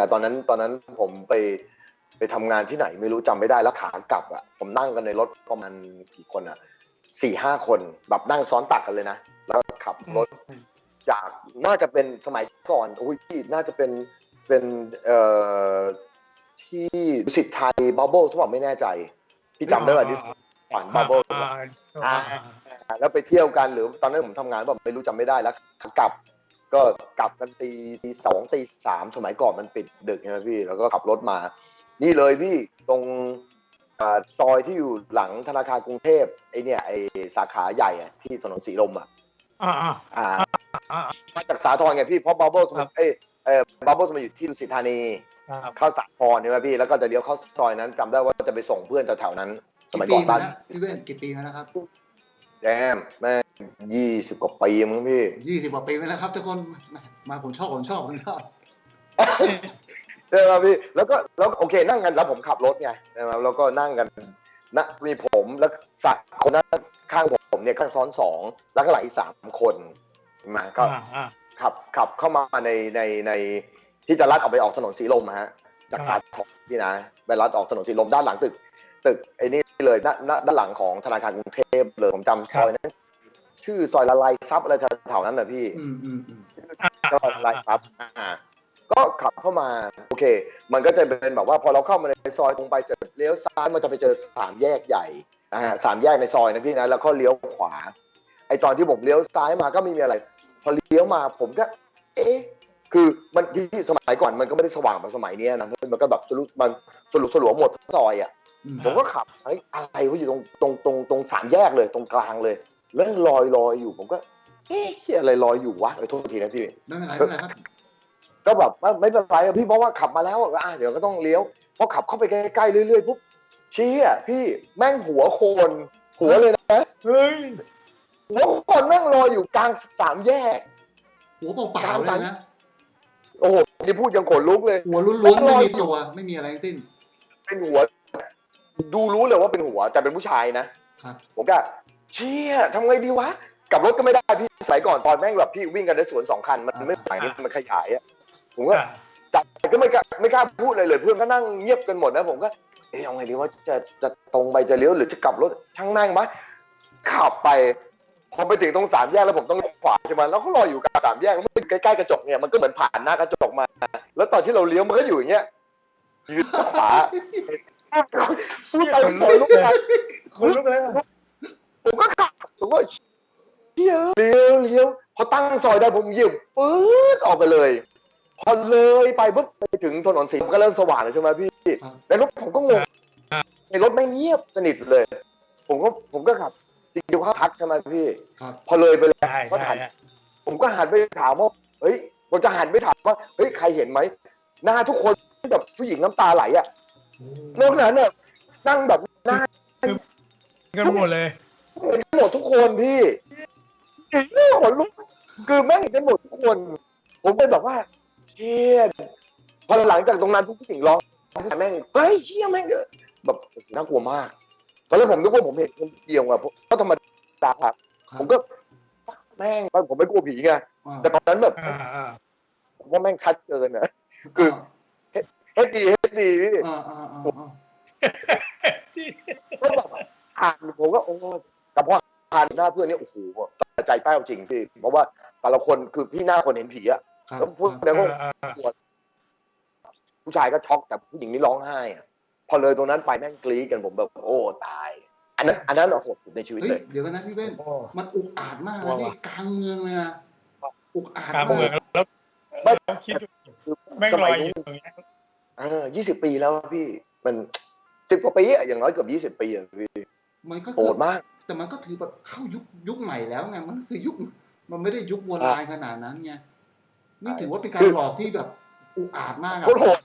นะตอนนั้นตอนนั้นผมไปไปทำงานที่ไหนไม่รู้จำไม่ได้แล้วขากลับอะผมนั่งกันในรถประมาณกี่คนอะสี่ห้าคนแบบนั่งซ้อนตักกันเลยนะ แล้วก็ขับรถ จากน่าจะเป็นสมัยก่อนอุ้ยพี่น่าจะเป็นเป็นเอ่อที่ดุสิตไทยบับเบิลทุกคนไม่แน่ใจ พี่จำได้ว่าดิสผ่านบับเบิลอ่า แล้วไปเที่ยวกันหรือตอนนั้นผมทำงานแบบไม่รู้จำไม่ได้แล้วขากลับ ก็กลับกันตีตีสองตีสามสมัยก่อนมันปิดดึกใช่ไหมพี่ แล้วก็ขับรถมา นี่เลยพี่ตรงอ่าซอยที่อยู่หลังธนาคารกรุงเทพไอเนี่ยไอสาขาใหญ่อะที่ถนนสีลมอะอ่าอ่าอ่าอ่ามาจากสาทรไงพี่เพราะบับเบิ้ลครับเอ้ยเออบับเบิ้ลมาอยู่ที่ดุสิตธานีครับเข้าสาทรใช่ไหมพี่แล้วก็จะเลี้ยวเข้าซอยนั้นจำได้ว่าจะไปส่งเพื่อนแถวๆนั้น สมัยกี่ก่ปีอนมาบ้านแล้วพี่เว้นกี่ปีมาแล้วครับแจมแม่ ยี่สิบกว่าปีมั้งพี่ยี่สิบกว่าปีมาแล้วครับทุกคนมาผมชอบผมชอบผมชอบใช่ไหมพี่แล้วก็แล้วโอเคนั่งกันแล้วผมขับรถไงใช่ไหมแล้วก็นั่งกันนะมีผมแล้วสักคนนั้นข้างผมเนี่ยข้างซ้อนสองแล้วก็หลายอีกสามคนมาก็อ่าอ่าขับขับเข้ามาในในในที่จะลัดออกไปออกถนนสีลมอะฮะจากครัสาบทรพี่นะไปลัดออกถนนสีลมด้านหลังตึก ตึกไอ้นี่เลยด้านด้านด้านหลังของธนาคารกรุงเทพเลยผมจำซอยนั้น ชื่อซอยละลายซับอะไรแถวๆนั้นนะพี่อืมอืมอืมก็ไล่ครับอ่าก็ขับเข้ามาโอเค มันก็จะเป็นแบบว่าพอเราเข้ามาในซอยตรงไปเสร็จเลี้ยวซ้ายมันจะไปเจอสามแยกใหญ่อ่าสามแยกในซอยนะพี่นะแล้วก็เลี้ยวขวา ไอตอนที่ผมเลี้ยวซ้ายมาก็ไม่มีอะไร พอเลี้ยวมาผมก็ เอ๊ะคือมันที่สมัยก่อนมันก็ไม่ได้สว่างแบบสมัยเนี้ยนะมันก็แบบสรุปมันสรุปสลัวหมดทั้งซอยอะอืมผมก็ขับเฮ้ยอะไรวะอยู่ตรงตรงตรงตรงสามแยกเลยตรงกลางเลย แล้วลอยลอยอยู่ผมก็เอ๊ะเหี้ยอะไรลอยอยู่วะเออโทษทีนะพี่ ไม่เป็นไรไม่เป็นไรครับ ก็แบบว่าไม่เป็นไรอะพี่เพราะว่าขับมาแล้วอะอะเดี๋ยวก็ต้องเลี้ยวพอขับเข้าไปใกล้ๆเรื่อยๆปุ๊บชี้อะพี่แม่งหัวโคน หัวเลยนะเฮ้ยหัวโคนแม่งลอยอยู่กลางสามแยก หัวเปล่าๆเลยนะ โอ้โหนี่พูดยังขนลุกเลย หัวล้วนๆไม่มีตัวไม่มีอะไรทั้งสิ้นเป็นหัว ดูรู้เลยว่าเป็นหัวแต่เป็นผู้ชายนะครับ ผมก็ เชี่ยทำไงดีวะกลับรถก็ไม่ได้พี่สมัยก่อนตอนแม่งแบบพี่วิ่งกันได้สวนสองคัน มันไม่สายนี่มันขยายอะผมก็อ่าจับก็ไม่กล้าไม่กล้าพูดเลยเลยเพื่อนก็นั่งเงียบกันหมดนะผมก็เอ๊ะเอาไงดีว่าจะจะตรงไปจะเลี้ยวหรือจะกลับรถช่างแม่งมะขับไปพอไปถึงตรงสามแยกแล้วผมต้องเลี้ยวขวาใช่ไหมแล้วเขารออยู่กลางสามแยกแล้วมันใกล้ๆกระจกเนี่ยมันก็เหมือนผ่านหน้ากระจกมา แล้วตอนที่เราเลี้ยวมันก็อยู่อย่างเงี้ยยืนขวาพูดไปขนลุกไปคนลุกเลยอะ ผมก็ขับผมก็ เลี้ยวเลี้ยวเลี้ยวพอตั้งซอยได้ผมเหยิบปื๊ดออกไปเลย พอเลยไปปุ๊บไปถึงถนนสีมันก็เริ่มสว่างเลยใช่ไหมพี่ครับในรถผมก็งงในรถไม่งเงียบสนิทเลย ผมก็ผมก็ขับจริงๆเขาทักใช่ไหมพี่ครับพอเลยไปแล้วใช่ก็ใช่ถามผมก็หันไปถามว่าเฮ้ยผมจะหันไปถามว่าเฮ้ยใครเห็นไหมหน้าทุกคนแบบผู้หญิงน้ำตาไหลอะนอกนั้นเนี่ยนั่งแบบหน้ากันหมดเลยเห็นกันหมดทุกคนพี่เรื่องขนลุกคือแม่งเห็นกันหมดทุกคน ผมเป็นแบบว่าเชี่ยพอหลังจากตรงนั้นผู้หญิงร้องแม่งเฮ้ยเชี่ยแม่งแบบน่ากลัวมากตอนแรกผมนึกว่าผมเห็นคนเดียวอะเพราะธรรมดาครับครับผมก็แม่งผมไม่กลัวผีไงอ่าแต่ตอนนั้นแบบอ่าอ่าผมว่าแม่งชัดเกินอะคือเฮดดีเฮดดีพี่อ่าอ่าอ่าอ่าก็แบบอ่านผมก็โอ้แต่พออ่านหน้าเพื่อนนี่โอ้โห ใจแป้วจริงพี่เพราะว่าแต่ละคนคือพี่หน้าคนเห็นผีอะครับแล้วพูดครับแล้วก็อ่าอ่าผู้ชายก็ช็อกแต่ผู้หญิงนี่ร้องไห้อะพอเลยตรงนั้นไปแม่งกรี๊ดกันผมแบบโอ้ตาย อันนั้นอันนั้นโหดสุดในชีวิตเฮ้เลยยเดี๋ยวกันนะพี่เว้นโอ้มันอุกอาจมากนะว่าพี่วะกลางเมืองเลยนะอุกอาจกลางมาเมืองกแล้วไม่แล้วคิดดูคือแม่งสลมัอยยอนี้ยู่ตรงเนี้ยเออยี่สิบปีแล้วพี่มันสิบกว่าปีอะอย่างน้อยเกือบยี่สิบปีอะพี่มันก็โหคือดมาก แต่มันก็ถือแบบเข้ายุคยุคใหม่แล้วไงมันคือยุคมันไม่ได้ยุคโบราณขนาดนั้นไงนี่ถือว่าเป็นการคือหลอกที่แบบอุกอาจมากอะโคตรโหด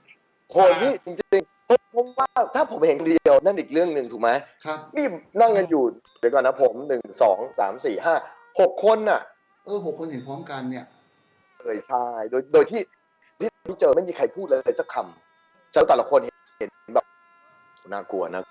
โหดพี่จริงๆผมผมว่าถ้าผมเห็นคนเดียวนั่นอีกเรื่องหนึ่งถูกไหมครับ นี่นั่งกันอยู่เดี๋ยวก่อนนะผมหนึ่งสองสามสี่ห้าหกคนน่ะ เออหกคนเห็นพร้อมกันเนี่ยเอยใช่โดยโดยที่ที่ที่เจอไม่มีใครพูดเลยสักคำแล้วแต่ละคนเห็นแบบน่ากลัวนะ